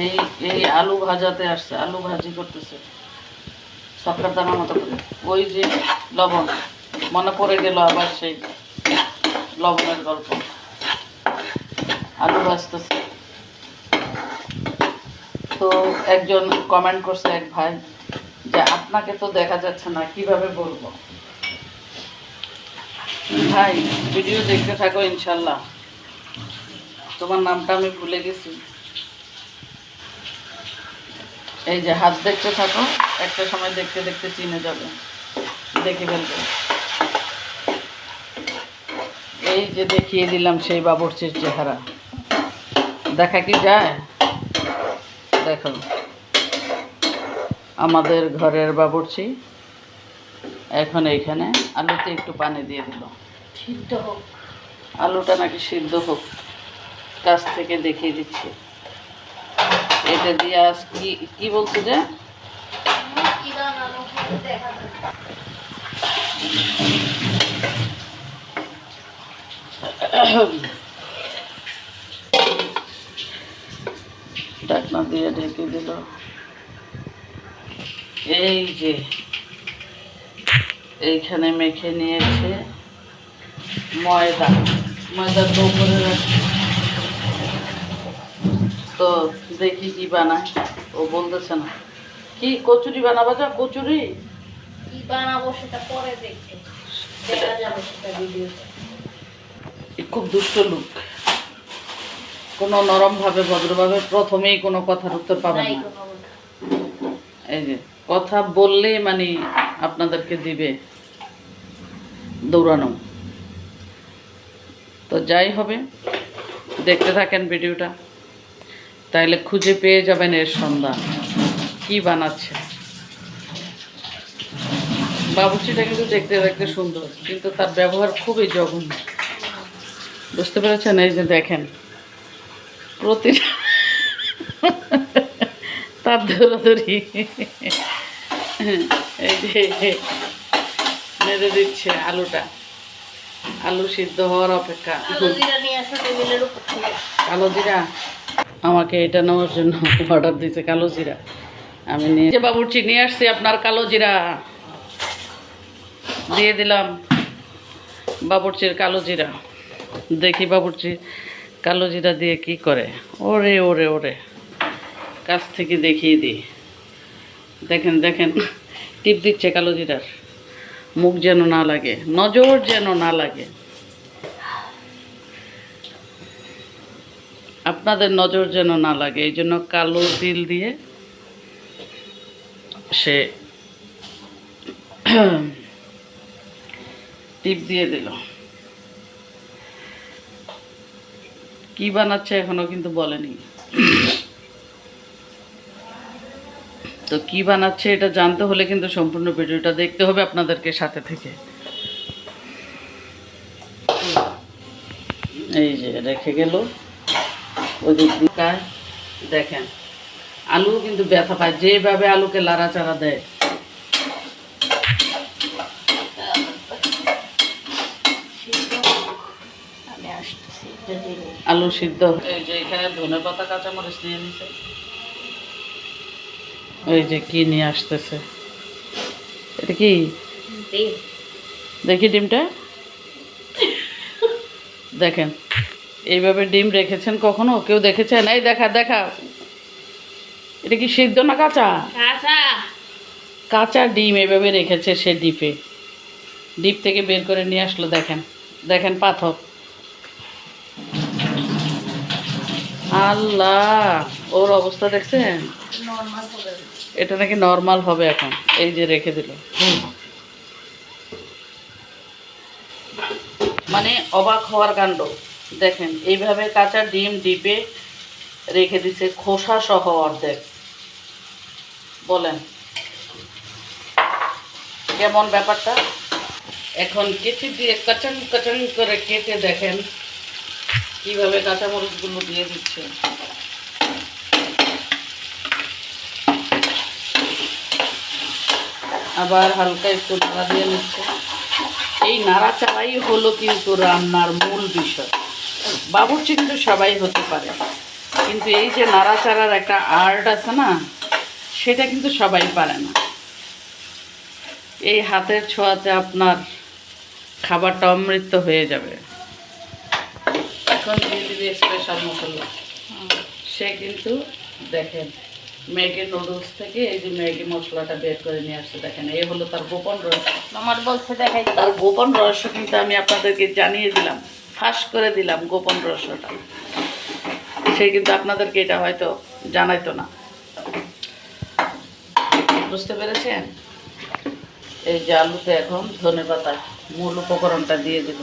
এই এই আলু ভাজাতে আসছে, আলু ভাজি করতেছে। সরকার দানার মতো করে। ওই যে লবণ, মনে পড়ে গেল আবার সেই লবণের গল্প। আলু ভাজতেছে। তো একজন কমেন্ট করছে এক ভাই যে, আপনাকে তো দেখা যাচ্ছে না, কীভাবে বলব? ভাই, ভিডিও দেখতে থাকো ইনশাল্লাহ। তোমার নামটা আমি ভুলে গেছি। এই যে হাত দেখতে থাকো একটা সময় দেখতে দেখতে চিনে যাবে দেখে ফেলবে। এই যে দেখিয়ে দিলাম সেই বাবরচির চেহারা। দেখা কি যায়? দেখো আমাদের ঘরের বাবরচি এখন এইখানে। আলুতে একটু পানি দিয়ে দিল। সিদ্ধ হোক। আলুটা নাকি সিদ্ধ হোক কাছ থেকে দেখিয়ে দিচ্ছি। এটা দিয়ে আজ কি কি বলছে যে। ঢাকনা দিয়ে ঢেকে দিল। এই যে, এইখানে মেখে নিয়েছে ময়দা। ময়দা তো উপরে রাখছে। তো দেখি কি বানায়। ও বলতেছে না। কি কচুরি বানাবো যা কচুরি? কি বানাবো সেটা পরে দেখতে দেখা যাবে সেটা ভিডিওতে। খুব দুষ্ট লোক। কোনো নরমভাবে ভদ্রভাবে প্রথমেই কোনো কথার উত্তর পাবে না। এই যে কথা বললেই মানে আপনাদেরকে দিবে দৌড়ানো। তো যাই হবে দেখতে থাকেন ভিডিওটা। তাইলে খুঁজে পেয়ে যাবেন এর সন্ধান। কি বানাচ্ছে? বাবুচিটা কিন্তু দেখতে দেখতে সুন্দর কিন্তু তার ব্যবহার খুবই জঘন্য। বুঝতে পেরেছেন? এই যে দেখেন প্রতি তার দৌড়াদৌড়ি। এই যে নেড়ে দিচ্ছে আলুটা। আলু সিদ্ধ হওয়ার অপেক্ষা। কালো জিরা? আমাকে এটা নেওয়ার জন্য অর্ডার দিয়েছে কালো জিরা। আমি নিয়ে বাবুর্চি নিয়ে আসছি আপনার কালো জিরা। দিয়ে দিলাম বাবুর্চির কালো জিরা। দেখি বাবুর্চি কালো জিরা দিয়ে কি করে। ওরে ওরে ওরে। কাছ থেকে দেখিয়ে দিই। দেখেন দেখেন, টিপ দিচ্ছে কালো জিরার। মুখ যেন না লাগে, নজর যেন না লাগে। আপনাদের নজর যেন না লাগে, এই জন্য কালো তিল দিয়ে সে টিপ দিয়ে দিল। কি বানাচ্ছে এখনও কিন্তু বলেনি। তো কি বানাচ্ছে এটা জানতে হলে কিন্তু সম্পূর্ণ ভিডিওটা দেখতে হবে আপনাদেরকে সাথে থেকে। এই যে, রেখে গেল। ওদিক দিকায় দেখেন আলু কিন্তু ব্যথা পায় যেভাবে আলুকে লাড়াচাড়া দেয়। আলু সিদ্ধ। এই যে এখানে ধনে পাতা কাঁচামরিচ নিয়ে নিছে। এই যে কি নিয়ে আসতেছে? এটা কি? দেখি ডিমটা। দেখেন এইভাবে ডিম রেখেছেন কখনো? কেউ দেখেছেন? এই দেখা দেখা। এটা কি সিদ্ধ না কাঁচা? কাঁচা। কাঁচা ডিম এভাবে রেখেছে সে ডিপে। ডিপ থেকে বের করে নিয়ে আসলো দেখেন। দেখেন পাথর। আল্লাহ ওর অবস্থা দেখছেন? এটা নাকি নর্মাল হবে এখন। এই যে রেখে দিল। মানে অবাক হওয়ার কাণ্ড। দেখেন, এইভাবে কাঁচা ডিম ডিপে রেখে দিছে খোসা সহ অর্ধেক। বলেন, কেমন ব্যাপারটা? এখন কেটে দিয়ে কাচান কাচান করে কেটে দেখেন কীভাবে কাঁচা কাঁচামরিচগুলো দিয়ে দিচ্ছে। আবার হালকা একটু নাড়া দিয়ে নিচ্ছে। এই নাড়াচাড়াই হলো কিন্তু রান্নার মূল বিষয়। বাবুর্চি কিন্তু সবাই হতে পারে। কিন্তু এই যে নাড়াচাড়ার একটা আর্ট আছে না সেটা কিন্তু সবাই পারে না। এই হাতের ছোঁয়াতে আপনার খাবারটা অমৃত হয়ে যাবে। এখন দিয়ে দিবি স্পেশাল মশলা সে কিন্তু দেখেন ম্যাগি নুডলস থেকে এই যে ম্যাগি মশলাটা বের করে নিয়ে আসছে দেখেন এই হলো তার গোপন রহস্য। আমার বলছে দেখাই। তার গোপন রহস্য কিন্তু আমি আপনাদেরকে জানিয়ে দিলাম। ফাঁস করে দিলাম গোপন রহস্যটা সে কিন্তু আপনাদেরকে এটা হয়তো জানাইতো না। বুঝতে পেরেছেন? এই যে আলুতে এখন ধনে পাতা, মূল উপকরণটা দিয়ে দেব।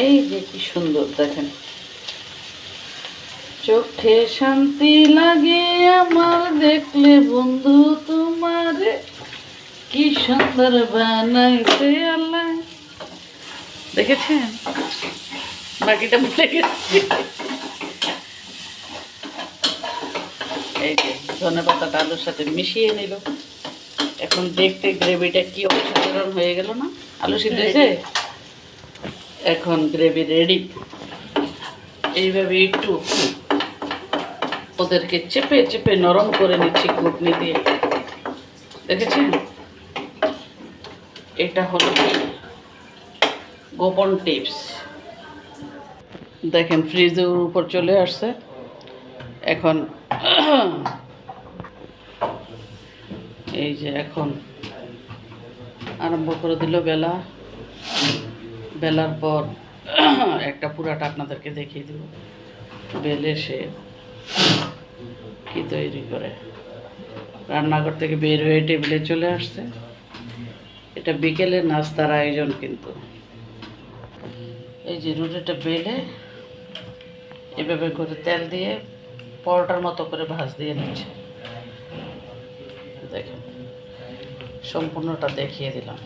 এই যে কি সুন্দর, দেখেন। চোখে শান্তি লাগে আমার দেখলে বন্ধু তোমারে। কি সুন্দর বানাইছে আল্লাহ। দেখেছেন? বাকিটা ভুলে গেছি। এই যে ধনে পাতাটা আলুর সাথে মিশিয়ে নিল। এখন দেখতে গ্রেভিটা কি অসাধারণ হয়ে গেল না? আলু সিদ্ধ হয়েছে? এখন গ্রেভি রেডি। এইভাবে একটু ওদেরকে চেপে চেপে নরম করে নিচ্ছি ঘুটনি দিয়ে। দেখেছেন? এটা হলো গোপন টিপস। দেখেন, ফ্রিজের উপর চলে আসছে। এখন এই যে এখন আরম্ভ করে দিল বেলা। বেলার পর একটা পুরাটা আপনাদেরকে দেখিয়ে দিব। বেলে সে কি তৈরি করে। রান্নাঘর থেকে বের হয়ে টেবিলে চলে আসছে। এটা বিকেলের নাস্তার আয়োজন কিন্তু। এই যে রুটিটা বেলে এভাবে করে তেল দিয়ে পরোটার মতো করে ভাজ দিয়ে নিচ্ছে। দেখেন, সম্পূর্ণটা দেখিয়ে দিলাম।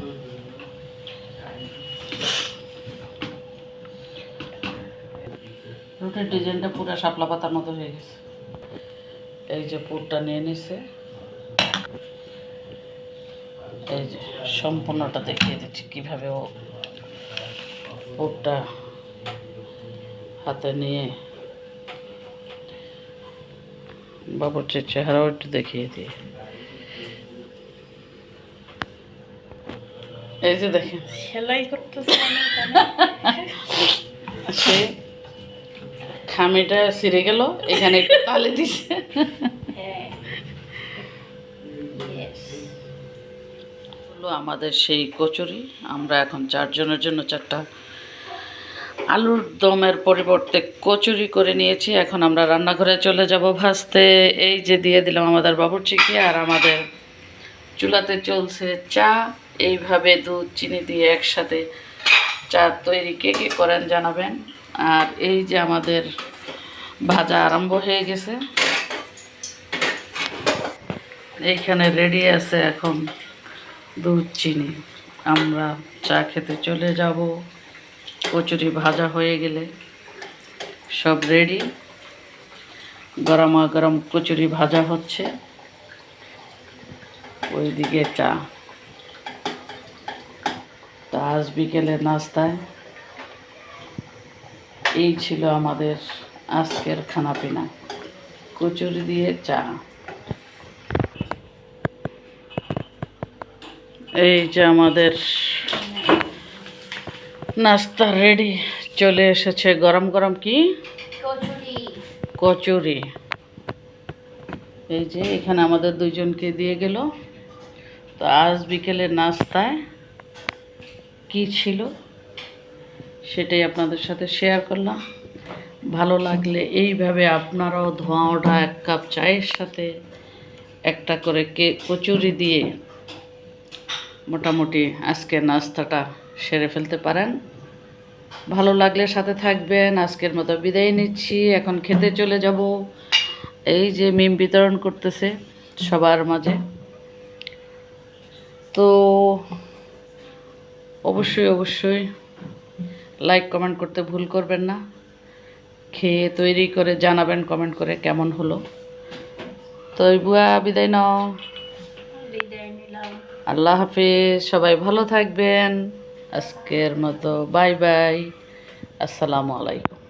রুটির ডিজাইনটা পুরো শাপলা পাতার মতো হয়ে গেছে। এই যে পুরটা নিয়ে নিছে। এই যে সম্পূর্ণটা দেখিয়ে দিচ্ছি কীভাবে ও পুরটা হাতে নিয়ে বাবুর্চির চেহারাও একটু দেখিয়ে দিই। এই যে দেখেন। সেলাই এখানে। সে খামিটা ছিঁড়ে গেল এখানে একটু তালে দিছে। হলো আমাদের সেই কচুরি। আমরা এখন চারজনের জন্য চারটা আলুর দমের পরিবর্তে কচুরি করে নিয়েছি। এখন আমরা রান্নাঘরে চলে যাব ভাজতে। এই যে দিয়ে দিলাম আমাদের বাবুর্চিকে আর আমাদের চুলাতে চলছে চা। এইভাবে দুধ, চিনি দিয়ে একসাথে চা তৈরি কে কে করেন জানাবেন। আর এই যে আমাদের ভাজা আরম্ভ হয়ে গেছে। এইখানে রেডি আছে এখন দুধ, চিনি। আমরা চা খেতে চলে যাব। কচুরি ভাজা হয়ে গেলে সব রেডি গরমা গরম কচুরি ভাজা হচ্ছে। ওইদিকে চা। তা আজ বিকেলের নাস্তায়। এই ছিল আমাদের আজকের খানাপিনা। কচুরি দিয়ে চা। এই যে আমাদের নাস্তা রেডি চলে এসেছে। গরম গরম কি? কচুরি। এই যে এখানে আমাদের দুজনকে দিয়ে গেল। তো আজ বিকেলের নাস্তায় কি ছিল সেটাই আপনাদের সাথে শেয়ার করলাম। ভালো লাগলে এইভাবে আপনারাও ধোঁয়া ওঠা এক কাপ চায়ের সাথে একটা করে কে কচুরি দিয়ে মোটামুটি আজকে নাস্তাটা সেরে ফেলতে পারেন। ভালো লাগলে সাথে থাকবেন। আজকের মতো বিদায় নিচ্ছি। এখন খেতে চলে যাব। এই যে মিম বিতরণ করতেছে সবার মাঝে। তো অবশ্যই অবশ্যই লাইক কমেন্ট করতে ভুল করবেন না। খেয়ে তৈরি করে জানাবেন কমেন্ট করে কেমন হলো। তো বুয়া, বিদায় নাও। আল্লাহ হাফিজ সবাই ভালো থাকবেন। আজকের মতো বাই বাই। আসসালামু আলাইকুম।